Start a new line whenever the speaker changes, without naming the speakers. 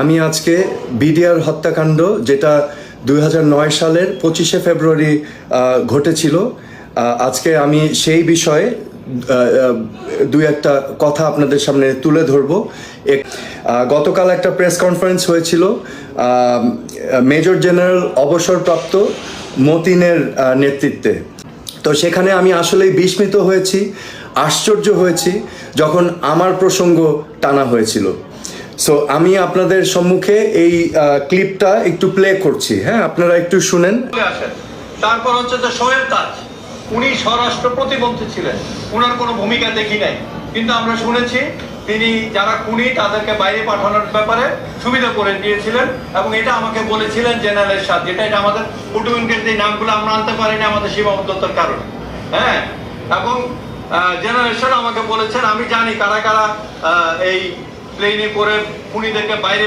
আমি আজকে বিডিআর হত্যাকাণ্ড, যেটা দু হাজার নয় সালের পঁচিশে ফেব্রুয়ারি ঘটেছিল। আজকে আমি সেই বিষয়ে দুই একটা কথা আপনাদের সামনে তুলে ধরবো। গতকাল একটা প্রেস কনফারেন্স হয়েছিল। মেজর জেনারেল অবসরপ্রাপ্ত মতিনের নেতৃত্বে। তো সেখানে আমি আসলেই বিস্মিত হয়েছি, আশ্চর্য হয়েছি, যখন আমার প্রসঙ্গ টানা হয়েছিল। সো আমি আপনাদের সম্মুখে এই ক্লিপটা একটু প্লে করছি। হ্যাঁ আপনারা একটু শুনেন।
তারপর হচ্ছে যে সোহেল তাজ। উনি স্বরাষ্ট্র প্রতিমন্ত্রী ছিলেন। ওনার কোনো ভূমিকা দেখি নাই। কিন্তু আমরা শুনেছি, তিনি যারা খুনি, তাদেরকে বাইরে পাঠানোর ব্যাপারে সুবিধা করে দিয়েছিলেন এবং এটা আমাকে বলেছিলেন জেনারেল সাথ। যেটা এটা আমাদের কুটুমিনকে যে নামগুলো আমরা আনতে পারিনি আমাদের সীমাবদ্ধতার কারণে। হ্যাঁ? এবং জেনারেশন আমাকে বলেছেন, আমি জানি কারা কারা এই প্লেনে করে খুনিদেরকে বাইরে